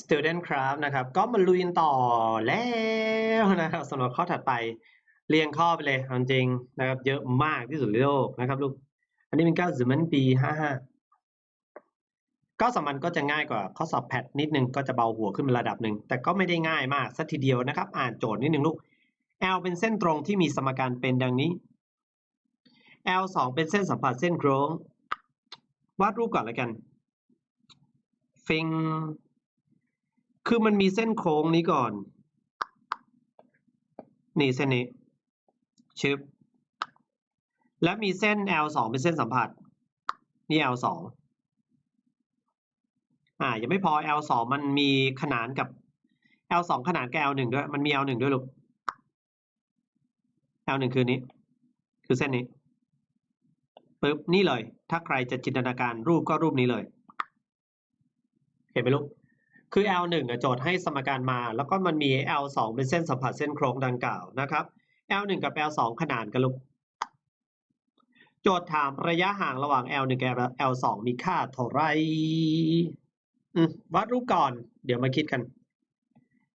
student craft นะครับ ก็มาลุยต่อแล้วนะครับสำหรับข้อถัดไปเรียงข้อไปเลยจริงนะครับ เยอะมากที่สุดในโลกนะครับลูก อันนี้เป็นก้าสิบมันปีห้าห้าก็สามันก็จะง่ายกว่าข้อสอบแพทนิดนึงก็จะเบาหัวขึ้นมาระดับหนึ่งแต่ก็ไม่ได้ง่ายมากสักทีเดียวนะครับ อ่านโจทย์นิดนึงลูก L เป็นเส้นตรงที่มีสมการเป็นดังนี้ L สองเป็นเส้นสัมผัสเส้นโค้งวาดรูปก่อนแล้วกันฟิง คือมันมีเส้นโค้งนี้ก่อน นี่เส้นนี้ชึบและมีเส้น L สองเป็นเส้นสัมผัส นี่ L สองอ่า ยังไม่พอ L สองมันมีขนานกับ L สองขนานกับ L หนึ่งด้วย มันมี L หนึ่งด้วยลูก L หนึ่งคือนี้ คือเส้นนี้ปึ๊บ นี่เลย ถ้าใครจะจินตนาการรูปก็รูปนี้เลย เห็นไหมลูก คือ L 1 โจทย์ให้สมการมา แล้วก็มันมี L 2 เป็นเส้นสัมผัสเส้นโครงดังกล่าวนะครับ L 1 กับ L 2 ขนานกันลูกโจทย์ถามระยะห่างระหว่าง L 1 กับ L 2 มีค่าเท่าไรวัดรูปก่อน เดี๋ยวมาคิดกัน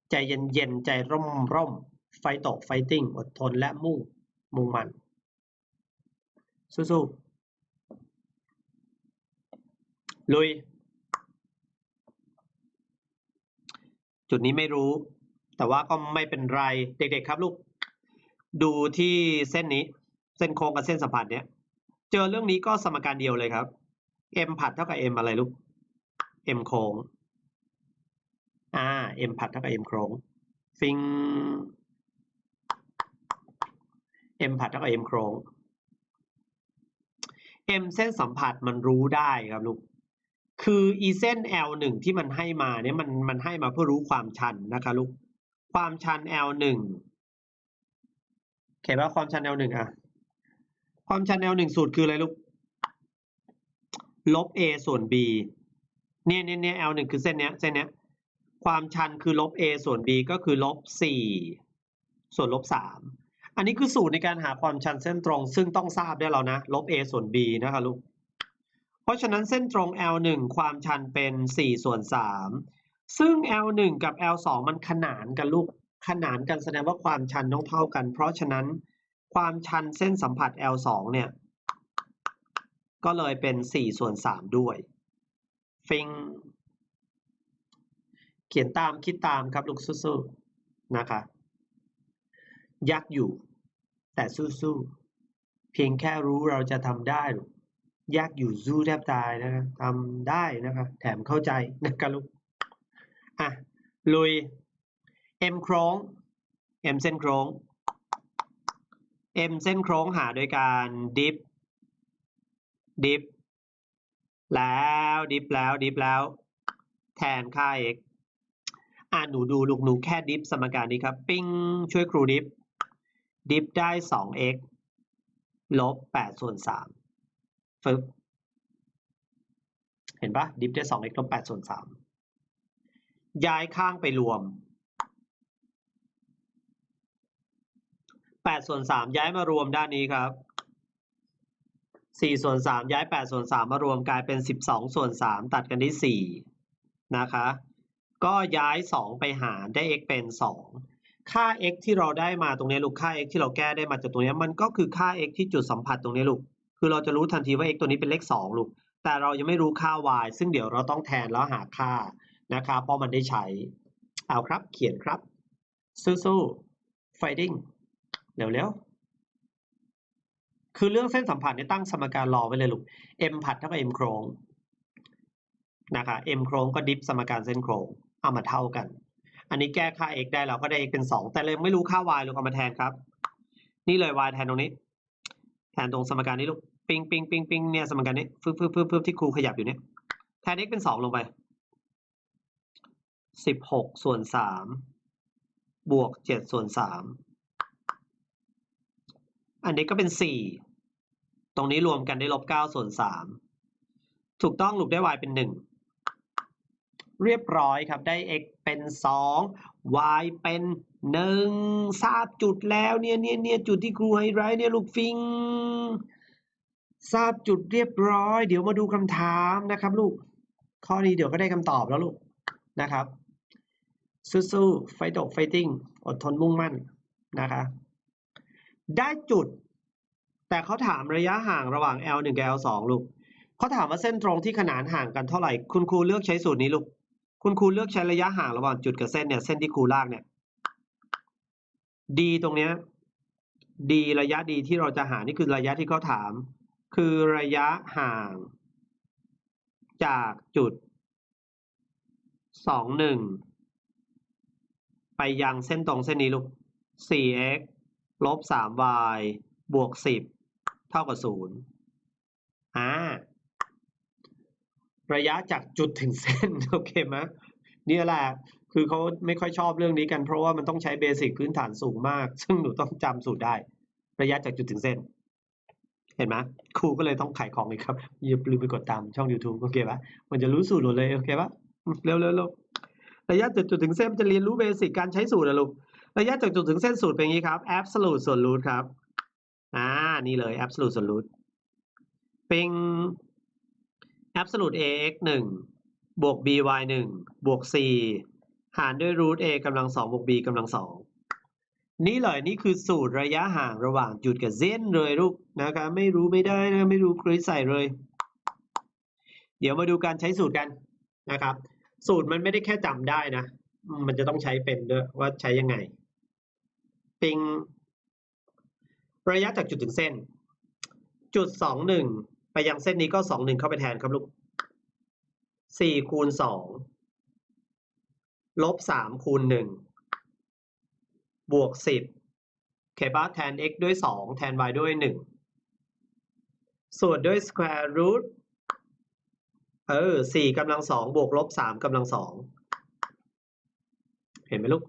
ใจเย็นๆ ใจร่มร่ม ไฟตกไฟติ้ง อดทนและมุ่ง มุ่งมัน สู้ๆ ลุย จุดนี้ไม่รู้ แต่ว่าก็ไม่เป็นไร เด็กๆครับลูก ดูที่เส้นนี้ เส้นโค้งกับเส้นสัมผัสเนี้ย เจอเรื่องนี้ก็สมการเดียวเลยครับ m ผัดเท่ากับ m อะไรลูก m โค้ง อ่า m ผัดเท่ากับ m โค้ง ฟิง m ผัดเท่ากับ m โค้ง m เส้นสัมผัสมันรู้ได้ครับลูก คืออีเส้น L หนึ่งที่มันให้มาเนี่ยมันมันให้มาเพื่อรู้ความชันนะคะลูก ความชัน L หนึ่งเขียนว่าความชัน L หนึ่งอะความชัน L หนึ่งสูตรคืออะไรลูก ลบ A ส่วน B เนี่ยเนี่ยเนี่ย L หนึ่งคือเส้นเนี้ยเส้นเนี้ย ความชันคือลบ A ส่วน B ก็คือลบสี่ส่วนลบสามอันนี้คือสูตรในการหาความชันเส้นตรง ซึ่งต้องทราบได้แล้วนะ ลบ A ส่วน B นะคะลูก เพราะฉะนั้นเส้นตรง L1 ความชันเป็น 4 ส่วน 3 ซึ่ง L1 กับ L2 มันขนานกันลูก ขนานกันแสดงว่าความชันต้องเท่ากัน เพราะฉะนั้นความชันเส้นสัมผัส L2 เนี่ย ก็เลยเป็น 4 ส่วน 3 ด้วย ฟิง เขียนตามคิดตามครับลูกสู้ๆนะคะยากอยู่ แต่สู้ๆ เพียงแค่รู้เราจะทำได้หรือ ยากอยู่สู้แทบตายนะครับทำได้นะครับแถมเข้าใจนะครับลูก อะ ลุย M โครง M เส้นโครง M เส้นโครงหาโดยการดิฟ ดิฟ แล้วดิฟแล้วดิฟแล้ว แทนค่า x อ่าหนูดูลูกหนูแค่ดิฟสมการนี้ครับ ปิ้งช่วยครูดิฟ ดิฟได้ 2x ลบ8ส่วน3 ฟึบเห็นปะดิฟได้ 2x ลบ8ส่วน3ย้ายข้างไปรวม8ส่วน3ย้ายมารวมด้านนี้ครับ4ส่วน3ย้าย8ส่วน3มมารวมกลายเป็น12ส่วน3ตัดกันที่4นะคะ ก็ย้าย2ไปหารได้ x เป็น2ค่า x ที่เราได้มาตรงนี้ลูกค่า x ที่เราแก้ได้มาจากตรงนี้มันก็คือค่า x ที่จุดสัมผัสตรงนี้ลูก คือเราจะรู้ทันทีว่า x ตัวนี้เป็นเลข2ลูก แต่เรายังไม่รู้ค่า y ซึ่งเดี๋ยวเราต้องแทนแล้วหาค่านะครับเพราะมันได้ใช้ เอาครับ เขียนครับ สู้ๆ fighting เร็วๆ คือเรื่องเส้นสัมผัสเนี่ยตั้งสมการรอไว้เลยลูก m ผัดเท่ากับ m โครงนะคะ m โครงก็ดิฟสมการเส้นโครง เอามาเท่ากัน อันนี้แก้ค่า x ได้เราก็ได้ x เป็น 2 แต่เรายังไม่รู้ค่า y ลูกเอามาแทนครับ นี่เลย y แทนตรงนี้ แทนตรงสมการนี้ลูกปิงปิงปิงปิงเนี่ยสมการนี้ฟึบฟึบฟึบฟึบที่ครูขยับอยู่เนี่ยแทน x เป็น2ลงไป16ส่วน3บวก7ส่วน3อันนี้ก็เป็น4ตรงนี้รวมกันได้ลบ9ส่วน3ถูกต้องลูกได้ y เป็น1เรียบร้อยครับได้ x เป็น2 y เป็น 1ทราบจุดแล้วเนี่ยเนี่ยเนี่ยจุดที่ครูไฮไลท์เนี่ยลูกฟิง ทราบจุดเรียบร้อย เดี๋ยวมาดูคำถามนะครับ ลูก ข้อนี้เดี๋ยวก็ได้คำตอบแล้วลูกนะครับ สู้ๆไฟตกไฟติ้งอดทนมุ่งมั่นนะคะได้จุด แต่เขาถามระยะห่างระหว่าง L1 กับ L2 ลูกเขาถามว่าเส้นตรงที่ขนานห่างกันเท่าไหร่ คุณครูเลือกใช้สูตรนี้ลูก คุณครูเลือกใช้ระยะห่างระหว่างจุดกับเส้นเนี่ย เส้นที่ครูลากเนี่ย D ตรงเนี้ย D ระยะ D ที่เราจะหานี่คือระยะที่เขาถาม คือระยะห่าง จากจุดสองหนึ่งไปยังเส้นตรงเส้นนี้ลูก 4x ลบ 3y บวก 10 เท่ากับ 0 อ่า ระยะจากจุดถึงเส้น โอเคไหมเนี่ยแหละ คือเขาไม่ค่อยชอบเรื่องนี้กันเพราะว่ามันต้องใช้เบสิกพื้นฐานสูงมาก ซึ่งหนูต้องจำสูตรได้ ระยะจากจุดถึงเส้น เห็นไหมครูก็เลยต้องขายของอีกครับอย่าลืมไปกดตามช่อง YouTube โอเคปะมันจะรู้สูตรหมดเลยโอเคปะเร็วเร็วเร็วระยะจากจุดถึงเส้นมันจะเรียนรู้เบสิกการใช้สูตรอะลูกระยะจากจุดถึงเส้นสูตรเป็นอย่างนี้ครับ absolute ส่วน root ครับอ่านี่เลย absolute ส่วน root เป็น absolute ax 1บวก by 1บวก c หารด้วย root a กำลัง2บวก b กำลัง2นี่เลยนี่คือสูตรระยะห่างระหว่างจุดกับเส้นเลยลูกนะครับไม่รู้ไม่ได้นะไม่รู้คริสใส่เลย เดี๋ยวมาดูการใช้สูตรกันนะครับ สูตรมันไม่ได้แค่จำได้นะ มันจะต้องใช้เป็นด้วยว่าใช้ยังไง ปิง ระยะจากจุดถึงเส้น จุดสองหนึ่งไปยังเส้นนี้ก็สองหนึ่งเข้าไปแทนครับลูกสี่คูณสอง ลบสามคูณหนึ่งบวกสิบเคปะแทน x ด้วยสองแทน y ด้วยหนึ่งส่วนด้วย square root เออสี่กำลังสองบวกลบสามกำลังสองเห็นไหมลูก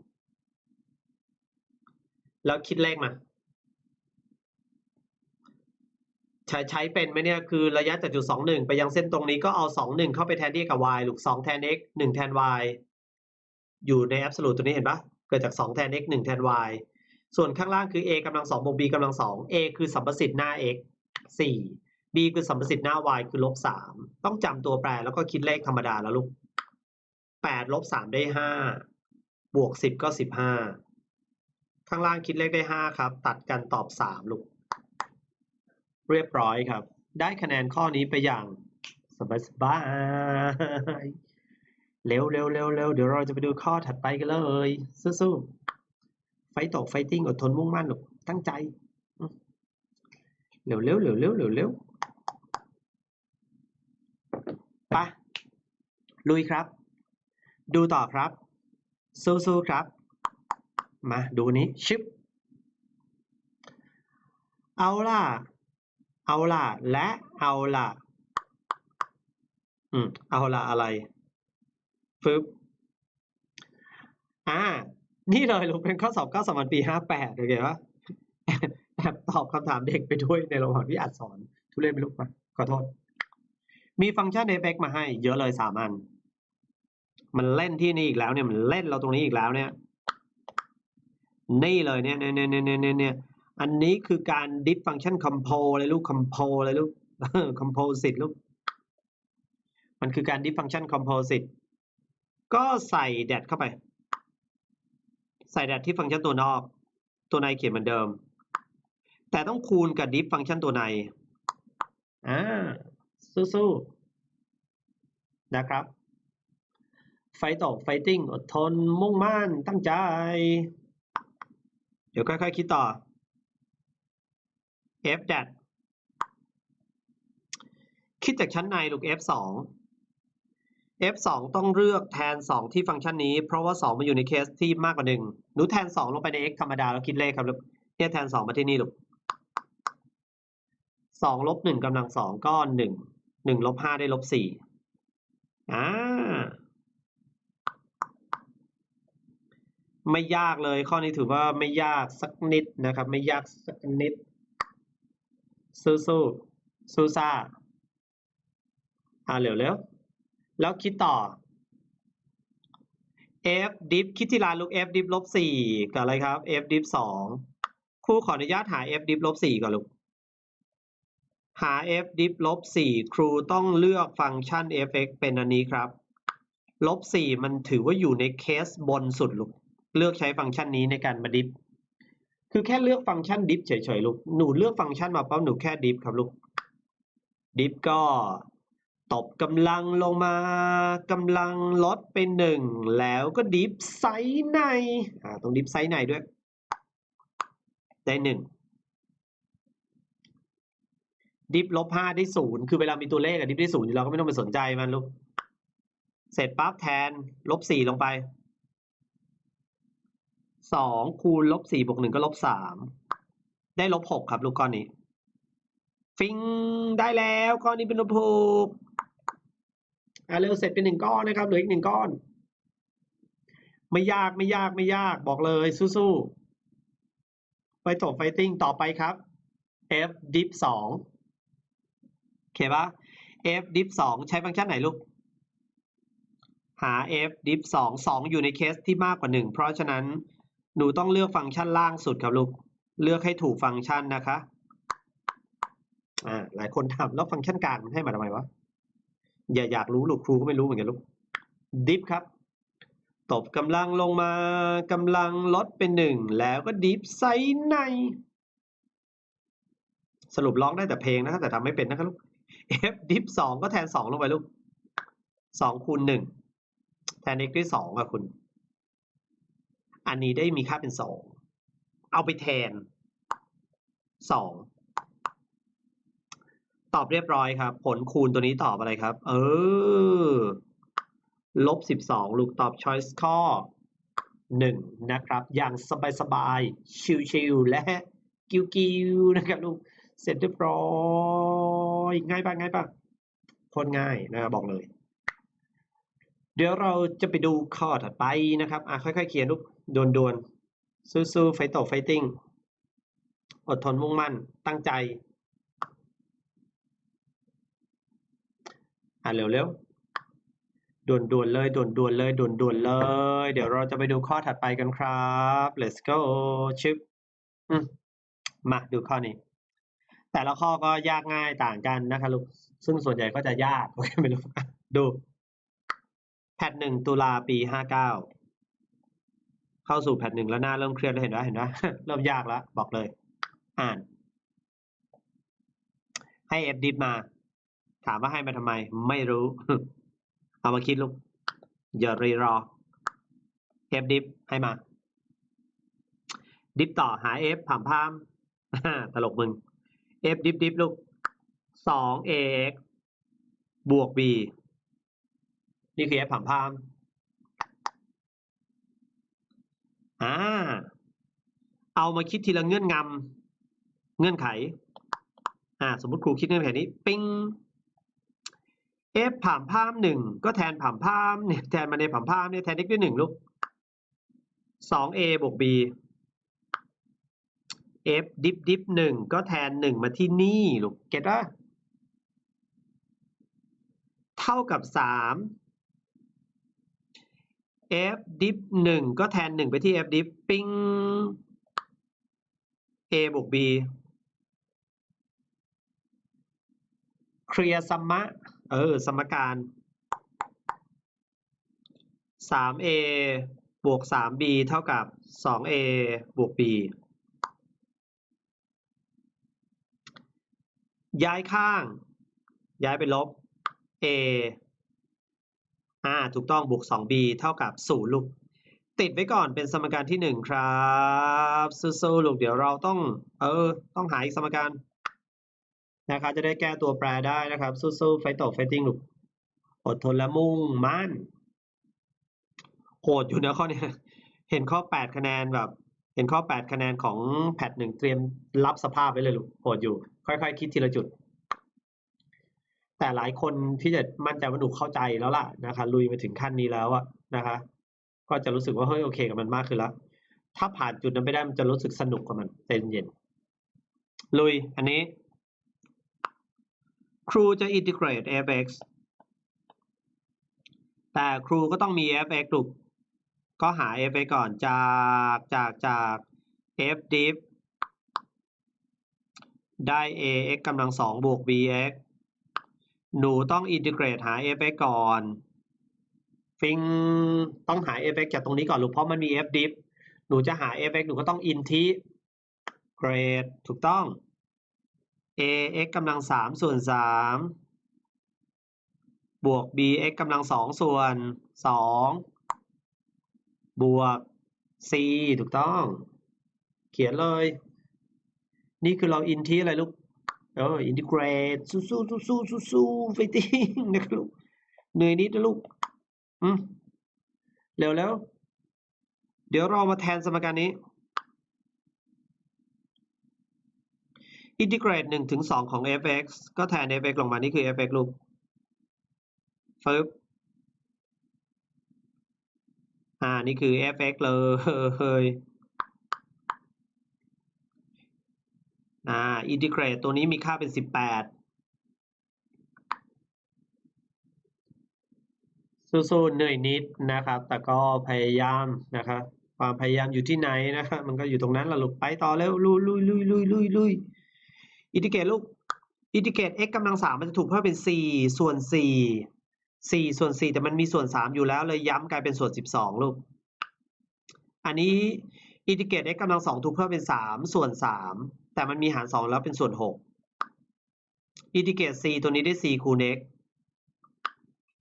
แล้วคิดเลขมาใช้ใช้เป็นไหมเนี่ยคือระยะจากจุดสองหนึ่งไปยังเส้นตรงนี้ก็เอาสองหนึ่งเข้าไปแทนที่กับ y ลูกสองแทน x หนึ่งแทน y อยู่ใน absolute ตัวนี้เห็นปะเกิดจากสองแทน x หนึ่งแทน y ส่วนข้างล่างคือ a กำลังสองบวก b กำลังสอง a คือสัมประสิทธิ์หน้า x สี่ b คือสัมประสิทธิ์หน้า y คือลบสามต้องจำตัวแปรแล้วก็คิดเลขธรรมดาแล้วลูกแปดลบสามได้ห้าบวกสิบก็สิบห้าข้างล่างคิดเลขได้ห้าครับ ตัดกันตอบสามลูก เรียบร้อยครับ ได้คะแนนข้อนี้ไปอย่างสบายสบาย เร็วเร็วเร็วเร็วเดี๋ยวเราจะไปดูข้อถัดไปกันเลยสู้ๆไฟตกไฟติ้งอดทนมุ่งมั่นลูกตั้งใจเร็วเร็วเร็วเร็วเร็วเร็วไปลุยครับ ดูต่อครับสู้ๆครับ มาดูนี้ชิปเอาล่ะ เอาล่ะ และเอาล่ะ อืม เอาล่ะอะไร ฟึบอ่า นี่เลยลูกเป็นข้อสอบข้อสอบวันปีห้าแปดโอเคปะแอบตอบคำถามเด็กไปด้วยในระหว่างที่อัดสอน ทุเรศไปลูกมาขอโทษ มีฟังก์ชัน fx มาให้ เยอะเลยสามอัน มันเล่นที่นี่อีกแล้วเนี่ย มันเล่นเราตรงนี้อีกแล้วเนี่ย นี่เลยเนี่ยเนี่ยเนี่ยเนี่ยเนี่ยเนี่ยอันนี้คือการ diff function compose เลยลูก compose เลยลูก composite ลูกมันคือการ diff function composite ก็ ก็ใส่แดดเข้าไป ใส่แดดที่ฟังก์ชันตัวนอก ตัวในเขียนเหมือนเดิม แต่ต้องคูณกับ diff ฟังก์ชันตัวในอ่าสู้ๆนะครับ ไฟตกไฟติ้งอดทนมุ่งมั่นตั้งใจ เดี๋ยวค่อยๆคิดต่อ f แดดคิดจากชั้นในลูก f 2 f 2 ต้องเลือกแทน 2 ที่ฟังก์ชันนี้ เพราะว่า 2 มันอยู่ในเคสที่มากกว่า1หนูแทน 2 ลงไปใน x ธรรมดาแล้วคิดเลขครับลูกเนี่ยแทน 2 มาที่นี่ลูก2ลบ1กำลัง 2 ก็ 1 1ลบ5ได้ลบ4อ่าไม่ยากเลยข้อนี้ถือว่าไม่ยากสักนิดนะครับ ไม่ยากสักนิด สู้สู้สู้ซ่าอ่าเร็วเร็ว แล้วคิดต่อ f diff คิดที่ร้านลูก f diff ลบสี่กับอะไรครับ f diff สองครูขออนุญาตหา f diff ลบสี่ก่อนลูก หา f diff ลบสี่ครูต้องเลือกฟังก์ชัน fx เป็นอันนี้ครับ ลบสี่มันถือว่าอยู่ในเคสบนสุดลูก เลือกใช้ฟังก์ชันนี้ในการมาดิฟ คือแค่เลือกฟังก์ชันดิฟเฉยๆลูก หนูเลือกฟังก์ชันมาปั๊บหนูแค่ดิฟครับลูก ดิฟก็ ตบกำลังลงมากำลังลดไปหนึ่งแล้วก็ดิฟไซส์ในอ่าตรงดิฟไซส์ในด้วย ได้หนึ่งดิฟลบห้าได้ศูนย์คือเวลามีตัวเลขอะดิฟได้ศูนย์เราก็ไม่ต้องไปสนใจมันลูกเสร็จปั๊บแทนลบสี่ลงไปสองคูณลบสี่บวกหนึ่งก็ลบสามได้ลบหกครับลูกก้อนนี้ ฟิงได้แล้วก้อนนี้เป็นลบหก อะเร็วเสร็จเป็นหนึ่งก้อนนะครับเหลืออีกหนึ่งก้อน ไม่ยากไม่ยากไม่ยากบอกเลยสู้ๆ ไปจบไฟติ้งต่อไปครับ f div สองโอเคปะ f div สองใช้ฟังก์ชันไหนลูก หา f div สองสองอยู่ในเคสที่มากกว่าหนึ่งเพราะฉะนั้นหนูต้องเลือกฟังก์ชันล่างสุดครับลูก เลือกให้ถูกฟังก์ชันนะคะ อ่า หลายคนถามแล้วฟังก์ชันกลางมันให้มาทำไมวะ อย่าอยากรู้ลูกครูก็ไม่รู้เหมือนกันลูก div ครับ ตบกำลังลงมากำลังลดเป็นหนึ่งแล้วก็ดิฟไซส์ใน สรุปร้องได้แต่เพลงนะครับแต่ทำไม่เป็นนะครับลูก f ดิฟสองก็แทนสองลงไปลูกสองคูณหนึ่งแทน x ด้วยสองอะคุณ อันนี้ได้มีค่าเป็นสองเอาไปแทนสอง ตอบเรียบร้อยครับ ผลคูณตัวนี้ตอบอะไรครับ เออ ลบสิบสองลูกตอบ choice ข้อหนึ่งนะครับ อย่างสบายๆ ชิวๆ และกิ้วๆ นะครับลูก เสร็จเรียบร้อยง่ายปะง่ายปะโคตรง่ายนะครับบอกเลย เดี๋ยวเราจะไปดูข้อถัดไปนะครับ อะค่อย ๆ เขียนลูกดวนๆสู้ๆไฟตกไฟติ้งอดทนมุ่งมั่นตั้งใจ อะเร็วๆด่วนๆเลยด่วนๆเลยด่วนๆเลย เดี๋ยวเราจะไปดูข้อถัดไปกันครับ let's go ชึบมาดูข้อนี้ แต่ละข้อก็ยากง่ายต่างกันนะคะลูกซึ่งส่วนใหญ่ก็จะยากโอเคไม่รู้ดู แพทหนึ่งตุลาปีห้าเก้าเข้าสู่แพทหนึ่งแล้วหน้าเริ่มเครียดแล้วเห็นไหมเห็นไหมเริ่มยากแล้วบอกเลย อ่าน ให้เอฟดิฟมา ถามว่าให้มาทำไม ไม่รู้ เอามาคิดลูกอย่ารีรอเอฟดิฟให้มา ดิฟต่อหาเอฟผ่ามพามตลกมึง f ดิฟดิฟลูกสอง ax บวก b นี่คือ f ผ่ามพามอ่าเอามาคิดทีละเงื่อนงำเงื่อนไข อ่า สมมติครูคิดเงื่อนไขนี้ ปิ้ง f ผ่ามพามหนึ่งก็แทนผ่ามพามเนี่ยแทนมาในผ่ามพามเนี่ยแทน x ด้วยหนึ่งลูกสอง a บวก b f ดิฟดิฟหนึ่งก็แทนหนึ่งมาที่นี่ลูกเก็ตว่าเท่ากับสาม f ดิฟหนึ่งก็แทนหนึ่งไปที่ f ดิฟปิ้ง a บวก b เคลียร์สมะ เออ สมการ 3a บวก 3b เท่ากับ 2a บวก b ย้ายข้าง ย้ายไปลบ a อ่า ถูกต้องบวก 2b เท่ากับ 0 ลูก ติดไว้ก่อนเป็นสมการที่ 1 ครับสู้ๆลูก เดี๋ยวเราต้อง เออ ต้องหาอีกสมการ นะครับจะได้แก้ตัวแปรได้นะครับ สู้ๆไฟตกไฟติ้งลูกอดทนและมุ่งมั่นโหดอยู่นะข้อเนี้ยเห็นข้อ 8 คะแนนแบบ เห็นข้อ 8 คะแนนของแพทหนึ่งเตรียมรับสภาพไว้เลยลูกโหดอยู่ ค่อย ๆ คิดทีละจุด แต่หลายคนที่จะมั่นใจว่าหนูเข้าใจแล้วล่ะนะคะ ลุยมาถึงขั้นนี้แล้วอะนะคะ ก็จะรู้สึกว่าเฮ้ยโอเคกับมันมากขึ้นแล้วถ้าผ่านจุดนั้นไปได้มันจะรู้สึกสนุกกับมันใจเย็นลุยอันนี้ ครูจะ integrate fx แต่ครูก็ต้องมี fx ลูกก็หา fx ก่อนจากจากจาก f div ได้ ax กำลังสองบวก bx หนูต้องอินทิเกรตหา fx ก่อน ฟิงต้องหา f(x) จากตรงนี้ก่อนลูกเพราะมันมี f div หนูจะหา f(x) หนูก็ต้อง in ที่ grade ถูกต้อง a x กำลังสามส่วนสามบวก b x กำลังสองส่วนสองบวก c ถูกต้อง เขียนเลย นี่คือเราอินทีอะไรลูกเอออินทิเกรตสู้สู้สู้สู้สู้สู้ไฟติ้งนะครับลูกเหนื่อยนิดนะลูกอืมเร็วแล้ว เดี๋ยวเรามาแทนสมการนี้ อินทิเกรตหนึ่งถึงสองของ f(x) ก็แทน f(x) ลงมานี่คือ f(x) ลูกฟึบอ่า นี่คือ f(x) เลยอ่าอินทิเกรตตัวนี้มีค่าเป็นสิบแปดสู้ๆเหนื่อยนิดนะครับ แต่ก็พยายามนะครับความพยายามอยู่ที่ไหนนะครับมันก็อยู่ตรงนั้นละลูกไปต่อเร็วลุยลุยลุยลุยลุยลุย อินทิเกรตลูกอินทิเกรต x กำลังสามมันจะถูกเพิ่มเป็นสี่ส่วนสี่สี่ส่วนสี่แต่มันมีส่วนสามอยู่แล้วเลยย้ำกลายเป็นส่วนสิบสองลูก อันนี้อินทิเกรต x กำลังสองถูกเพิ่มเป็นสามส่วนสามแต่มันมีหารสองแล้วเป็นส่วนหกอินทิเกรต c ตัวนี้ได้ c คูณ x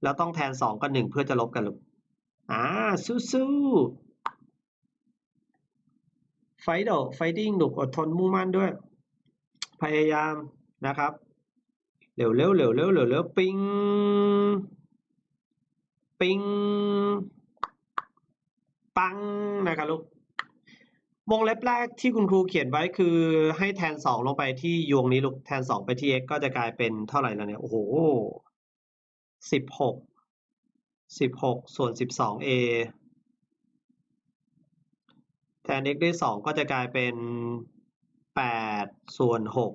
แล้วต้องแทนสองกับหนึ่งเพื่อจะลบกันลูกอ่าสู้ๆไฟโดไฟดิ้งหนุกอดทนมุ่งมั่นด้วย พยายามนะครับเร็วเร็วเร็วเร็วเร็วเร็วปิงปิงปังนะครับลูกวงเล็บแรกที่คุณครูเขียนไว้คือให้แทนสองลงไปที่ยวงนี้ลูกแทนสองไปที่ x ก็จะกลายเป็นเท่าไหร่แล้วเนี่ย โอ้โหสิบหกสิบหกส่วนสิบสอง a แทน x ด้วยสองก็จะกลายเป็น แปดส่วนหก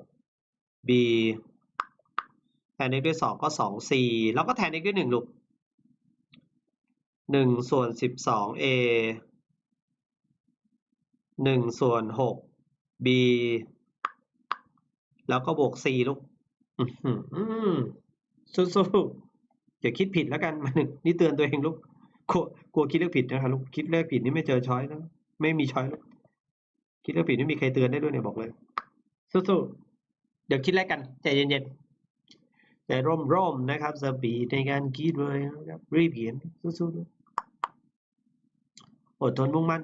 b แทน x ด้วยสองก็สอง c แล้วก็แทน x ด้วยหนึ่งลูกหนึ่งส่วนสิบสอง a หนึ่งส่วนหก b แล้วก็บวก c ลูกอือหือสู้ๆอย่าคิดผิดแล้วกันมาหนึ่งนี่เตือนตัวเองลูกกลัวกลัวคิดเลขผิดนะครับลูกคิดเลขผิดนี่ไม่เจอช้อยนะไม่มีช้อยลูก คิดเลขผิดไม่มีใครเตือนได้ด้วยเนี่ยบอกเลย สู้ๆ เดี๋ยวคิดแรกกัน ใจเย็นๆ ใจร่มๆ นะครับสปีดในการคิดเลยนะครับ รีบเขียนสู้ๆด้วยอดทนมุ่งมั่น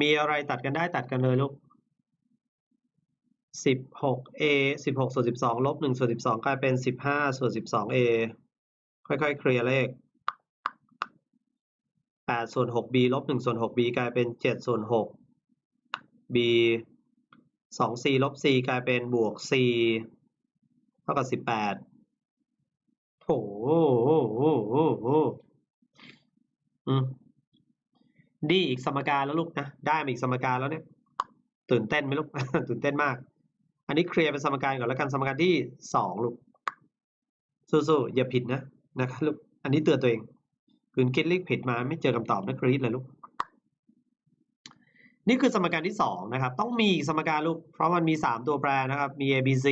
มีอะไรตัดกันได้ตัดกันเลยลูกสิบหก a สิบหกส่วนสิบสองลบหนึ่งส่วนสิบสองกลายเป็นสิบห้าส่วนสิบสอง a ค่อยๆ เคลียร์เลขแปดส่วนหก b ลบหนึ่งส่วนหก b กลายเป็นเจ็ดส่วนหก b สอง c ลบ c กลายเป็นบวก c เท่ากับสิบแปดโถอืมดีอีกสมการแล้วลูกนะ ได้มาอีกสมการแล้วเนี่ย ตื่นเต้นไหมลูก ตื่นเต้นมาก อันนี้เคลียร์เป็นสมการก่อนแล้วกันสมการที่สองลูก สู้ๆอย่าผิดนะนะครับลูก อันนี้เตือนตัวเองคืนคิดเลขผิดมาไม่เจอคำตอบนะกรี๊ดเลยลูก นี่คือสมการที่สองนะครับ ต้องมีสมการลูก เพราะมันมีสามตัวแปรนะครับ มี a b c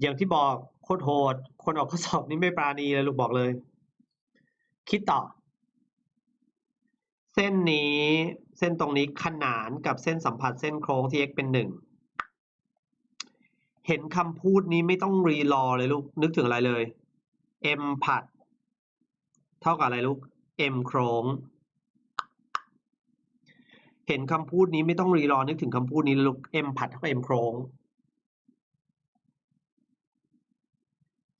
อย่างที่บอกโคตรโหด คนออกข้อสอบนี่ไม่ปราณีเลยลูกบอกเลย คิดต่อ เส้นนี้เส้นตรงนี้ขนานกับเส้นสัมผัสเส้นโค้งที่ x เป็นหนึ่งเห็นคำพูดนี้ไม่ต้องรีรอเลยลูก นึกถึงอะไรเลย m ผัด เท่ากับอะไรลูก m โค้ง เห็นคำพูดนี้ไม่ต้องรีรอนึกถึงคำพูดนี้เลยลูก m ผัดเท่ากับ m โค้ง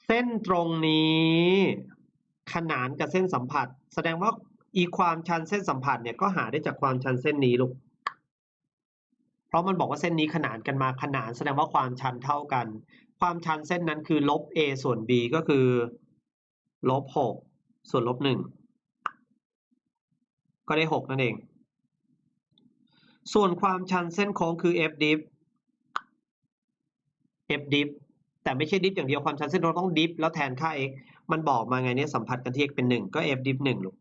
เส้นตรงนี้ ขนานกับเส้นสัมผัส แสดงว่าอีความชันเส้นสัมผัสเนี่ยก็หาได้จากความชันเส้นนี้ลูกเพราะมันบอกว่าเส้นนี้ขนานกันมาขนาน แสดงว่าความชันเท่ากัน ความชันเส้นนั้นคือลบ a ส่วน b ก็คือลบหกส่วนลบหนึ่งก็ได้หกนั่นเอง ส่วนความชันเส้นโค้งคือ f dip f dip แต่ไม่ใช่ดิฟอย่างเดียวความชันเส้นโค้งต้องดิฟแล้วแทนค่า x มันบอกมาไงเนี่ยสัมผัสกันที่ x เป็นหนึ่งก็ f dip หนึ่งลูก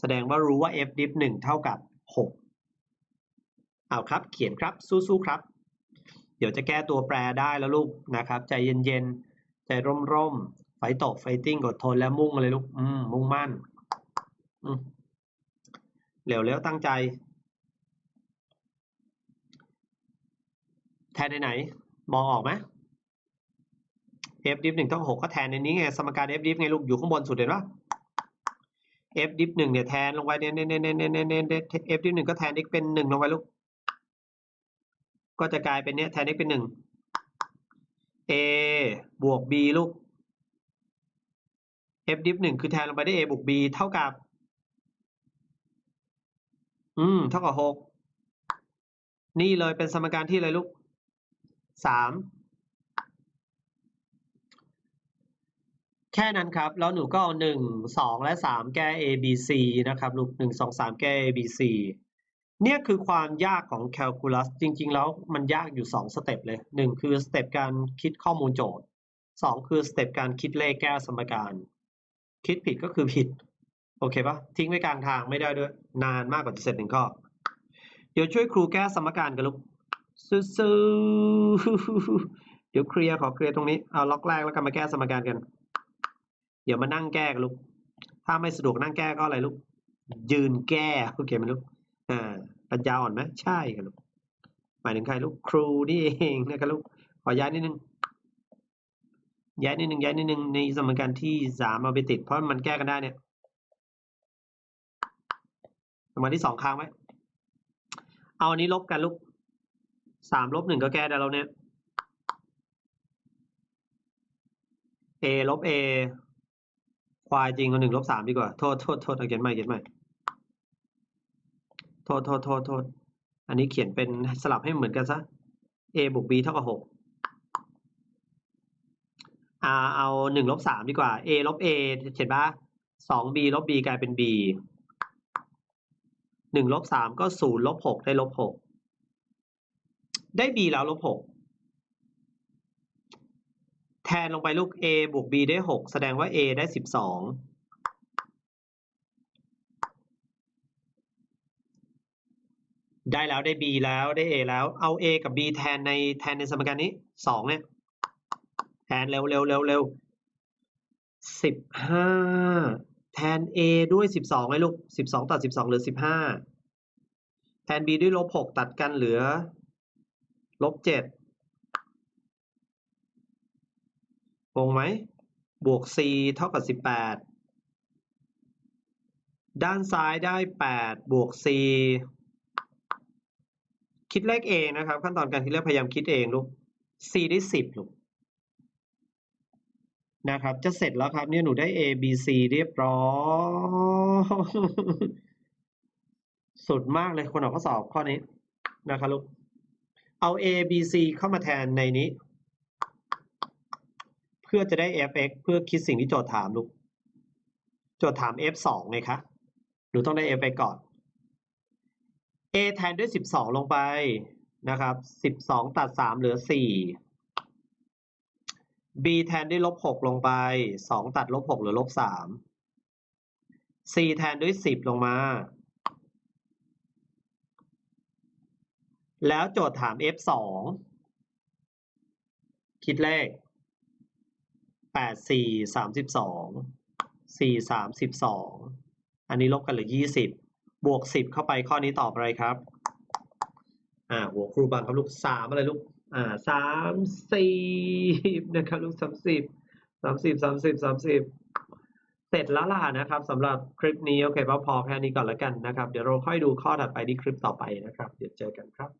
แสดงว่ารู้ว่า f dip หนึ่งเท่ากับหกเอาครับ เขียนครับสู้ๆครับ เดี๋ยวจะแก้ตัวแปรได้แล้วลูกนะครับ ใจเย็นๆ ใจร่มไฟตกไฟติ้งอดทนและมุ่งเลยลูก อืมมุ่งมั่นอืมเร็วๆตั้งใจ แทนในไหนมองออกไหม f div หนึ่งต้องหกก็แทนในนี้ไงสมการ f div ไงลูกอยู่ข้างบนสุดเห็นปะ f div หนึ่งเนี่ยแทนลงไปเนี่ยเนี่ยเนี่ยเนี่ยเนี่ยเนี่ย f div หนึ่งก็แทน x เป็นหนึ่งลงไปลูกก็จะกลายเป็นเนี้ยแทน x เป็นหนึ่ง a บวก b ลูก f div หนึ่งคือแทนลงไปได้ a บวก b เท่ากับ อืมเท่ากับหกนี่เลยเป็นสมการที่อะไรลูก สามแค่นั้นครับ แล้วหนูก็เอาหนึ่งสองและสามแก้ a b c นะครับลูกหนึ่งสองสามแก้ a b c เนี่ยคือความยากของแคลคูลัสจริง ๆ แล้วมันยากอยู่สองสเต็ปเลยหนึ่งคือสเต็ปการคิดข้อมูลโจทย์สองคือสเต็ปการคิดเลขแก้สมการ คิดผิดก็คือผิด โอเคปะทิ้งไว้กลางทางไม่ได้ด้วย นานมากกว่าจะเสร็จหนึ่งข้อ เดี๋ยวช่วยครูแก้สมการกันลูก สู้ๆเดี๋ยวเคลียร์ขอเคลียร์ตรงนี้เอาล็อกแรกแล้วกันมาแก้สมการกัน เดี๋ยวมานั่งแก้กันลูกถ้าไม่สะดวกนั่งแก้ก็อะไรลูกยืนแก้โอเคไหมลูกอ่าปัญญาอ่อนไหมใช่ครับลูกหมายถึงใครลูกครูนี่เองนะครับลูกขอย้ายนิดนึงย้ายนิดนึงย้ายนิดนึงในสมการที่สามเอาไปติด เพราะมันแก้กันได้เนี่ยสมการที่สองค้างไว้เอาอันนี้ลบกันลูก สามลบหนึ่งก็แก้ได้แล้วเนี่ย a ลบ a ควายจริงเอาหนึ่งลบสามดีกว่า โทษโทษโทษเอาเขียนใหม่เขียนใหม่ โทษโทษโทษโทษ อันนี้เขียนเป็นสลับให้เหมือนกันซะ a บวก b เท่ากับหกอ่าเอาหนึ่งลบสามดีกว่า a ลบ a เขียนปะสอง b ลบ b กลายเป็น b หนึ่งลบสามก็ศูนย์ลบหกได้ลบหก ได้ b แล้วลบหกแทนลงไปลูก a บวก b ได้หกแสดงว่า a ได้สิบสองได้แล้วได้ b แล้วได้ a แล้ว เอา a กับ b แทนในแทนในสมการนี้สองเนี่ย แทนเร็วเร็วเร็วเร็วสิบห้าแทน a ด้วยสิบสองไงลูกสิบสองตัดสิบสองเหลือสิบห้าแทน b ด้วยลบหกตัดกันเหลือ ลบเจ็ดงงไหม บวก c เท่ากับสิบแปดด้านซ้ายได้แปดบวก c คิดเลขเองนะครับ ขั้นตอนการคิดเลขพยายามคิดเองลูก c ได้สิบลูก นะครับ จะเสร็จแล้วครับ เนี่ยหนูได้ A B C เรียบร้อย สุดมากเลยคนออกข้อสอบข้อนี้ นะครับลูก เอา A B C เข้ามาแทนในนี้ เพื่อจะได้ fx เพื่อคิดสิ่งที่โจทย์ถามลูก โจทย์ถาม f สองไงคะหนูต้องได้ f ไปก่อน a แทนด้วย 12 ลงไปนะครับ 12 ตัด 3 เหลือ 4 b แทนด้วยลบ 6 ลงไป 2 ตัดลบ 6 เหลือลบ 3 c แทนด้วย 10 ลงมา แล้วโจทย์ถาม f 2คิดเลข8 4 32 4 32อันนี้ลบกันเหลือ20บบวก10เข้าไปข้อนี้ตอบอะไรครับ อ่าหัวครูบังครับลูกสามอะไรลูก อ่าสามสิบนะครับลูกสามสิบสามสิบสามสิบสามสิบเสร็จแล้วล่ะนะครับสำหรับคลิปนี้ โอเคพอแค่นี้ก่อนแล้วกันนะครับ เดี๋ยวเราค่อยดูข้อถัดไปที่คลิปต่อไปนะครับ เดี๋ยวเจอกันครับ